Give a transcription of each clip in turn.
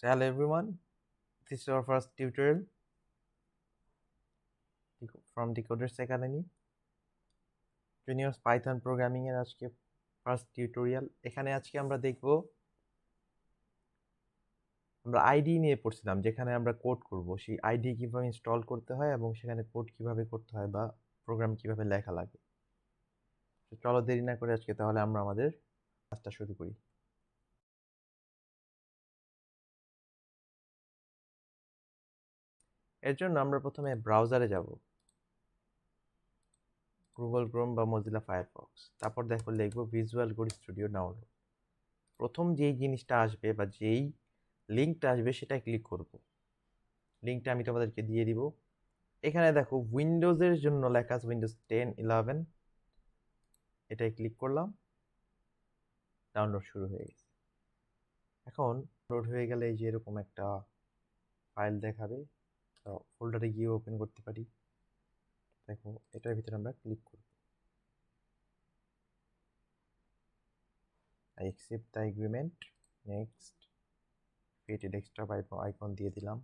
So hello everyone, this is our first tutorial from Decoders Academy. Juniors Python Programming এর আজকে first tutorial এখানে আজকে আমরা দেখব আমরা আইডি নিয়ে পড়ছিলাম যেখানে আমরা কোড করব। সেই আইডি কীভাবে ইনস্টল করতে হয় এবং সেখানে কোড কীভাবে করতে হয় বা প্রোগ্রাম কীভাবে লেখা লাগে। চলো দেরি না করে আজকে তাহলে আমরা আমাদের কাজটা শুরু করি। এর জন্য আমরা প্রথমে ব্রাউজারে যাব। গুগল ক্রোম বা মজিলা ফায়ারফক্স তারপর দেখো লিখব ভিজুয়াল কোড স্টুডিও ডাউনলোড প্রথম যেই জিনিসটা আসবে বা যেই লিঙ্কটা আসবে সেটা ক্লিক করব। লিঙ্কটা আমি তোমাদেরকে দিয়ে দিব। এখানে দেখো উইন্ডোজের জন্য লেখা আছে উইন্ডোজ টেন ইলেভেন এটাই ক্লিক করলাম। ডাউনলোড শুরু হয়ে গেছে। এখন লোড হয়ে গেলে এই যে এরকম একটা ফাইল দেখাবে। ফোল্ডারে গিয়ে ওপেন করতে পারি। দেখো, এটার ভিতরে আমরা ক্লিক করব। I accept the agreement next created extra icon দিয়ে দিলাম।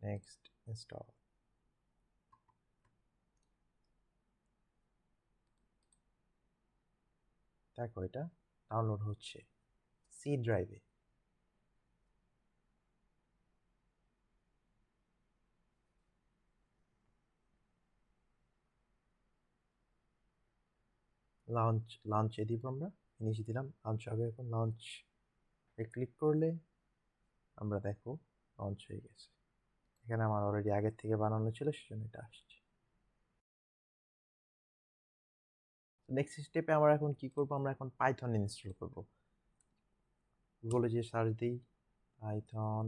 নেক্সট ইনস্টল দেখো এটা ডাউনলোড হচ্ছে। সি ড্রাইভে লঞ্চ লঞ্চে দিব আমরা ফিনিশ দিলাম লঞ্চ হবে এখন লঞ্চ এ ক্লিক করলে আমরা দেখো লঞ্চ হয়ে গেছে। এখানে আমার অলরেডি আগের থেকে বানানো ছিল, সেজন্য এটা আসছে। নেক্সট স্টেপে আমরা এখন কি করব? আমরা এখন পাইথন ইনস্টল করব। গুগলে যে সার্চ দিই পাইথন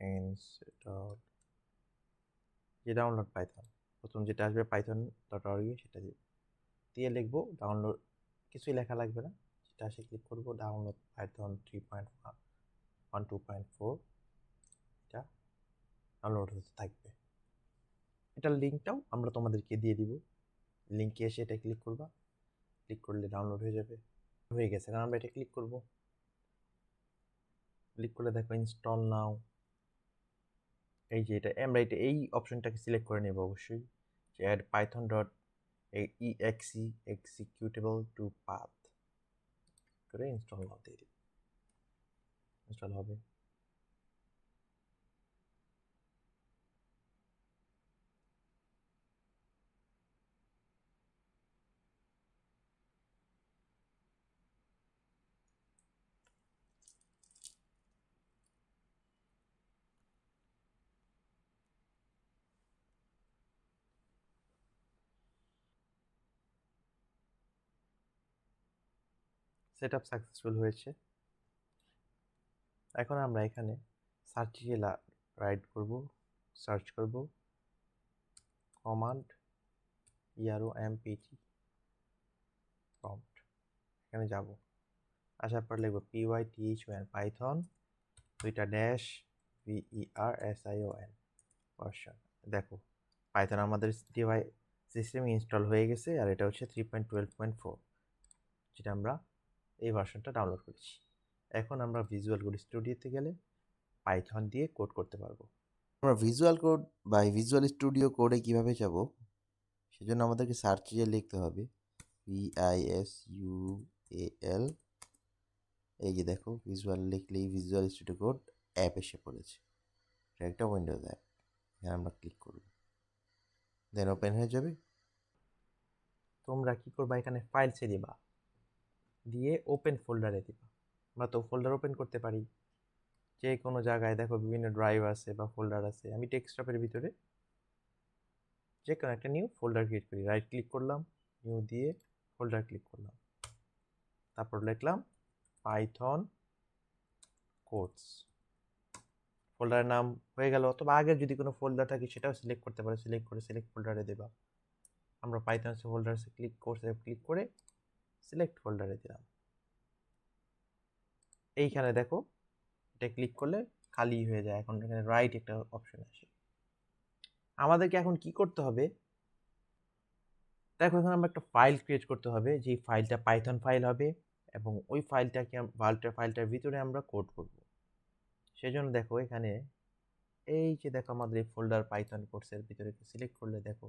ইনস্টল যে ডাউনলোড পাইথন প্রথম যেটা আসবে পাইথন ডট অর্গে সেটা দিব দিয়ে লিখব ডাউনলোড কিছুই লেখা লাগবে না। সেটা আসে ক্লিক করব download Python three point one two point four এটা ডাউনলোড হতে থাকবে। এটার লিঙ্কটাও আমরা তোমাদেরকে দিয়ে দিব। লিঙ্কে এসে এটা ক্লিক করবা। ক্লিক করলে ডাউনলোড হয়ে যাবে। হয়ে গেছে কারণ আমরা এটা ক্লিক করব। ক্লিক করলে দেখো ইনস্টল নাও এই যে এটা, আমরা এটা, এই অপশনটাকে সিলেক্ট করে নেব অবশ্যই। যে add Python dot exe executable to path করে ইনস্টল নাও দিয়ে দিই ইনস্টল হবে। সেট আপ সাকসেসফুল হয়েছে। এখন আমরা এখানে সার্চে রাইট করব সার্চ করব। কমান্ড ইয়ারো এমপিটি প্রম্পট এখানে যাব। আসার পর লিখব P Y T H O N Python দুইটা dash V E R S I O N version দেখো পাইথন আমাদের ডিভাই সিস্টেমে ইনস্টল হয়ে গেছে, আর এটা হচ্ছে three point twelve point four যেটা আমরা এই ভার্সনটা ডাউনলোড করেছি। এখন আমরা ভিজুয়াল কোড স্টুডিওতে গেলে পাইথন দিয়ে কোড করতে পারব। আমরা ভিজুয়াল কোড বা ভিজুয়াল স্টুডিও কোডে কীভাবে যাব সেজন্য আমাদেরকে সার্চে লিখতে হবে। ভিআইএস ইউ এ এল এই যে দেখো ভিজুয়াল লিখলেই ভিজুয়াল স্টুডিও কোড অ্যাপ এসে পড়েছে। এটা একটা উইন্ডোজ অ্যাপ এখানে আমরা ক্লিক করব। দেন ওপেন হয়ে যাবে। তোমরা কী করবা? এখানে ফাইলসে দিবা। দিয়ে ওপেন ফোল্ডারে দিবা। আমরা তো ফোল্ডার ওপেন করতে পারি। যে কোনো জায়গায় দেখো বিভিন্ন ড্রাইভ আছে বা ফোল্ডার আছে, আমি ডেস্কটপের ভিতরে যে কোনো একটা নিউ ফোল্ডার ক্রিয়েট করি। রাইট ক্লিক করলাম নিউ দিয়ে ফোল্ডার ক্লিক করলাম। তারপর লিখলাম পাইথন কোডস ফোল্ডারের নাম হয়ে গেল, অথবা আগের যদি কোনো ফোল্ডার থাকে সেটাও সিলেক্ট করতে পারো। সিলেক্ট করে সিলেক্ট ফোল্ডারে দেবা। আমরা পাইথন ফোল্ডারসে ক্লিক করতে ক্লিক করে সিলেক্ট ফোল্ডারে দিলাম। এইখানে দেখো, এটা ক্লিক করলে খালি হয়ে যায়। এখন এখানে রাইট একটা অপশন আসে। আমাদেরকে এখন কি করতে হবে? দেখো, এখন আমরা একটা ফাইল ক্রিয়েট করতে হবে যে ফাইলটা পাইথন ফাইল হবে এবং ওই ফাইলটাকে ফাইলটা ফাইলটার ভিতরে আমরা কোড করব। সেজন্য দেখো, এখানে এই যে দেখো আমাদের এই ফোল্ডার পাইথন কোর্সের ভিতরে সিলেক্ট করলে দেখো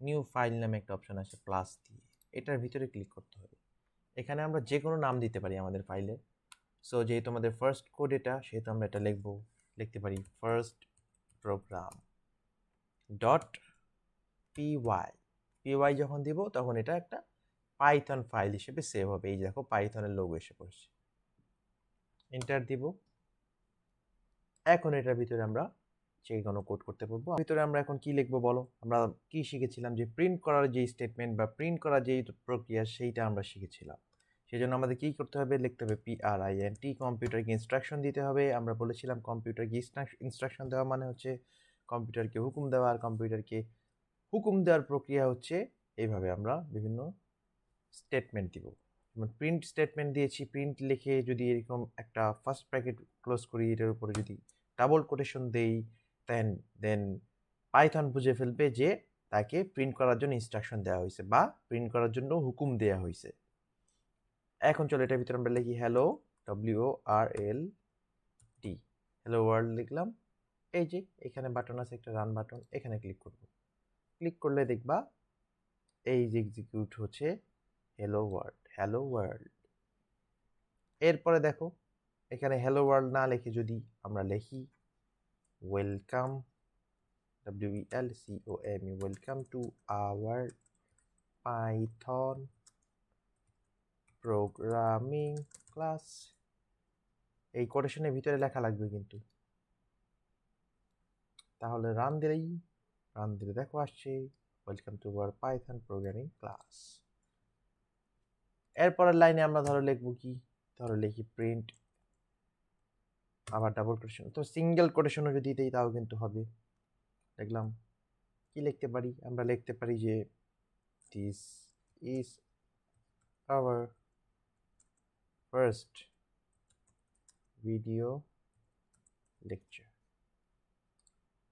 নিউ ফাইল নামে একটা অপশন আছে প্লাস দিয়ে। এটার ভিতরে ক্লিক করতে হবে। এখানে আমরা যে কোনো নাম দিতে পারি আমাদের ফাইলে সো যেহেতু আমাদের ফার্স্ট কোড এটা, সেহেতু আমরা এটা লিখব, লিখতে পারি first program dot P Y P Y যখন দিব, তখন এটা একটা পাইথন ফাইল হিসেবে সেভ হবে। এই দেখো পাইথনের লোগো এসে পড়ছে। এন্টার দিব। এখন এটার ভিতরে আমরা কোনো কোড করতে পারব ভিতরে আমরা এখন কি লিখব বলো? আমরা কি শিখেছিলাম যে প্রিন্ট করার যে স্টেটমেন্ট বা প্রিন্ট করার যে প্রক্রিয়া সেইটা আমরা শিখেছিলাম। সেই জন্য আমাদের কী করতে হবে? লিখতে হবে এন টি কম্পিউটারকে ইনস্ট্রাকশন দিতে হবে। আমরা বলেছিলাম কম্পিউটারকে ইনস্ট্রাকশন দেওয়া মানে হচ্ছে কম্পিউটারকে হুকুম দেওয়া আর কম্পিউটারকে হুকুম দেওয়ার প্রক্রিয়া হচ্ছে এইভাবে আমরা বিভিন্ন স্টেটমেন্ট দিব। যেমন প্রিন্ট স্টেটমেন্ট দিয়েছি প্রিন্ট লিখে যদি এরকম একটা ফার্স্ট প্যাকেট ক্লোজ করি, এটার উপরে যদি ডাবল কোটেশন দেই দেন দেন পাইথন বুঝে ফেলবে যে তাকে প্রিন্ট করার জন্য ইনস্ট্রাকশন দেওয়া হয়েছে বা প্রিন্ট করার জন্য হুকুম দেওয়া হয়েছে। এখন চলো এটার ভিতরে আমরা লিখি hello W R L T hello world লিখলাম। এই যে এখানে বাটন আছে, একটা রান বাটন এখানে ক্লিক করব। ক্লিক করলে দেখবা এই যে এক্সিকিউট হচ্ছে হ্যালো ওয়ার্ল্ড হ্যালো ওয়ার্ল্ড এরপরে দেখো, এখানে হ্যালো ওয়ার্ল্ড না লিখে যদি আমরা লিখি welcome W L C O M E welcome to our Python programming class এই কোটেশনের ভিতরে লেখা লাগবে কিন্তু। তাহলে রান দিলেই রান দিলে দেখো আসছে welcome to our Python programming class এরপরের লাইনে আমরা ধরো লিখব কি? ধরো লিখি প্রিন্ট আবার ডাবল কোটেশন তো সিঙ্গেল কোটেশনও যদি দিই, তাও কিন্তু হবে। দেখলাম। কি লিখতে পারি? আমরা লিখতে পারি যে this is our first video lecture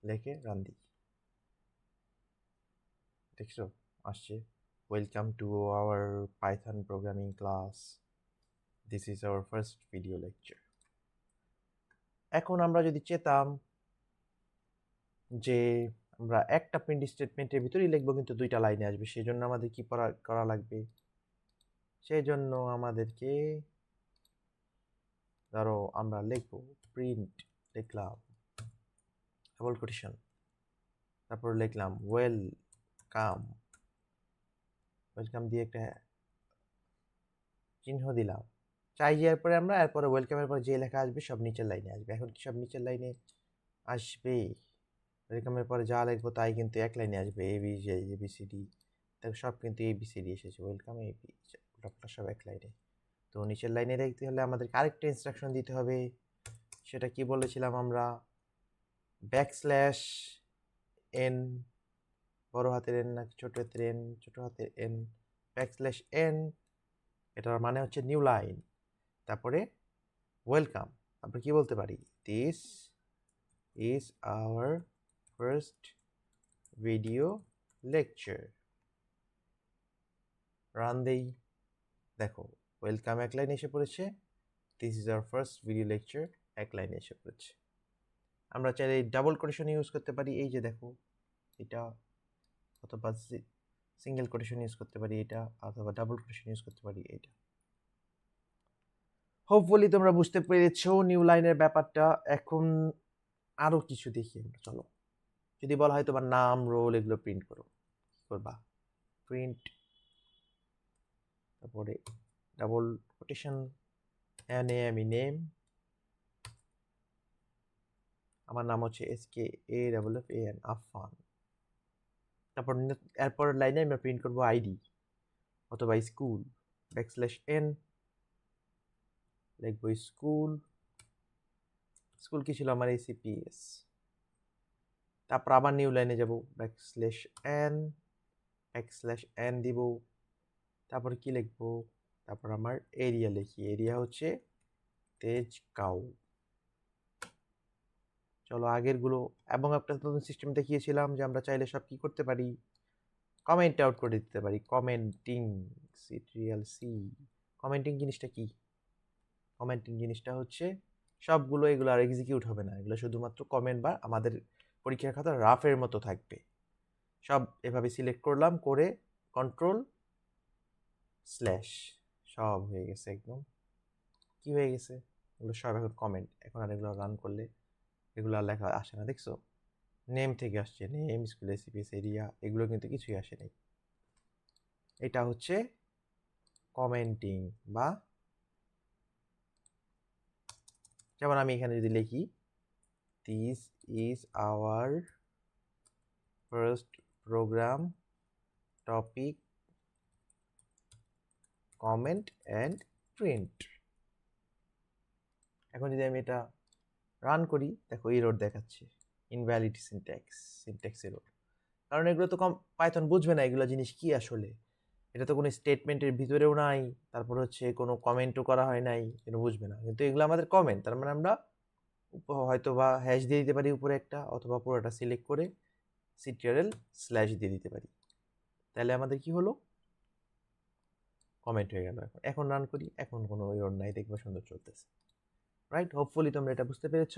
লেখে রান দিই। দেখছ? আসছে। Welcome to our Python programming class this is our first video lecture এখন আমরা যদি চেতাম যে আমরা একটা প্রিন্ট স্টেটমেন্টের ভিতরেই লিখব, কিন্তু দুইটা লাইনে আসবে সেই জন্য আমাদের কি করা করা লাগবে? সেই জন্য আমাদেরকে, ধরো আমরা লিখব প্রিন্ট লিখলাম ডাবল কোটেশন তারপর লিখলাম ওয়েল কাম ওয়েলকাম দিয়ে একটা চিহ্ন দিলাম। চাই যাওয়ার পরে আমরা এরপরে ওয়েলকামের পরে যে লেখা আসবে সব নিচের লাইনে আসবে। এখন সব নিচের লাইনে আসবে ওয়েলকামের পরে যা লিখব তাই কিন্তু এক লাইনে আসবে A B J A B C D দেখো সব কিন্তু এ বি সি ডি এসেছে। ওয়েলকাম এ বি ডক্টর সব এক লাইনে তো নিচের লাইনে দেখতে হলে আমাদেরকে আরেকটা ইনস্ট্রাকশন দিতে হবে। সেটা কি বলেছিলাম আমরা? ব্যাকস্ল্যাশ এন বড় হাতের এন নাকি ছোট হাতের এন ছোট হাতের এন ব্যাকস্ল্যাশ এন এটার মানে হচ্ছে নিউ লাইন তারপরে ওয়েলকাম আমরা কি বলতে পারি? This is our first video lecture run দেই। দেখো ওয়েলকাম এক লাইন এসে পড়েছে। This is our first video lecture এক লাইনে এসে পড়েছে। আমরা চাইলে ডাবল কোটেশন ইউজ করতে পারি। এই যে দেখো, এটা অথবা সিঙ্গেল কোটেশন ইউজ করতে পারি। এটা অথবা ডাবল কোটেশন ইউজ করতে পারি। এটা। হোপফুলি তোমরা বুঝতে পেরেছ নিউ লাইনের ব্যাপারটা। এখন আরও কিছু দেখি চলো। যদি বলা হয় তোমার নাম রোল এগুলো প্রিন্ট করো। করবা? প্রিন্ট তারপরে double quotation N A E name আমার নাম হচ্ছে S K A double F A N Afan তারপর এরপর লাইনে আমরা প্রিন্ট করব আইডি অথবা স্কুল ব্যাকস্ল্যাশ এন লিখব স্কুল স্কুল কি ছিল আমার এসিপিএস তারপর আবার নিউ লাইনে যাব ব্যাকস্ল্যাশ এন ব্যাকস্ল্যাশ এন দিব। তারপর কি লিখব? তারপর আমার এরিয়া লিখি। এরিয়া হচ্ছে তেজগাঁও। চলো আগেরগুলো এবং একটা নতুন সিস্টেম দেখিয়েছিলাম যে আমরা চাইলে সব কি করতে পারি? কমেন্ট আউট করে দিতে পারি। কমেন্টিং সিট্রিয়াল সি কমেন্টিং জিনিসটা কি? কমেন্টিং জিনিসটা হচ্ছে, সবগুলো এগুলো আর এক্সিকিউট হবে না। এগুলো শুধুমাত্র কমেন্ট বা আমাদের পরীক্ষার খাতা রাফের মতো থাকবে। সব এভাবে সিলেক্ট করলাম, করে কন্ট্রোল স্ল্যাশ সব হয়ে গেছে একদম। কি হয়ে গেছে? এগুলো সব এখন কমেন্ট এখন আর এগুলো রান করলে এগুলো আর লেখা আসে না, দেখছ? নেম থেকে আসছে নেম স্কুল এসিপিএস এরিয়া এগুলো কিন্তু কিছুই আসে নাই। এটা হচ্ছে কমেন্টিং বা যেমন আমি এখানে যদি লিখি this is our first program topic comment and print এখন যদি আমি এটা রান করি, দেখো এরর দেখাচ্ছে ইনভ্যালিড সিনট্যাক্স সিনট্যাক্স এরর কারণ এগুলো তো কম পাইথন বুঝবে না এগুলো জিনিস কি আসলে? এটা তো কোনো স্টেটমেন্টের ভিতরেও নাই, তারপর হচ্ছে কোনো কমেন্টও করা হয় নাই এটা বুঝবে না। কিন্তু এগুলো আমাদের কমেন্ট তার মানে আমরা হয়তো বা হ্যাশ দিয়ে দিতে পারি উপরে একটা, অথবা পুরোটা সিলেক্ট করে সিটিআরএল স্ল্যাশ দিয়ে দিতে পারি। তাহলে আমাদের কি হলো? কমেন্ট হয়ে গেল এখন। এখন রান করি, এখন কোনো এরর নাই, দেখব সুন্দর চলতেছে। রাইট হোপফুলি তোমরা এটা বুঝতে পেরেছ।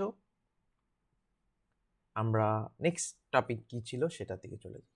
আমরা নেক্সট টপিক কি ছিল সেটা থেকে চলে যাই।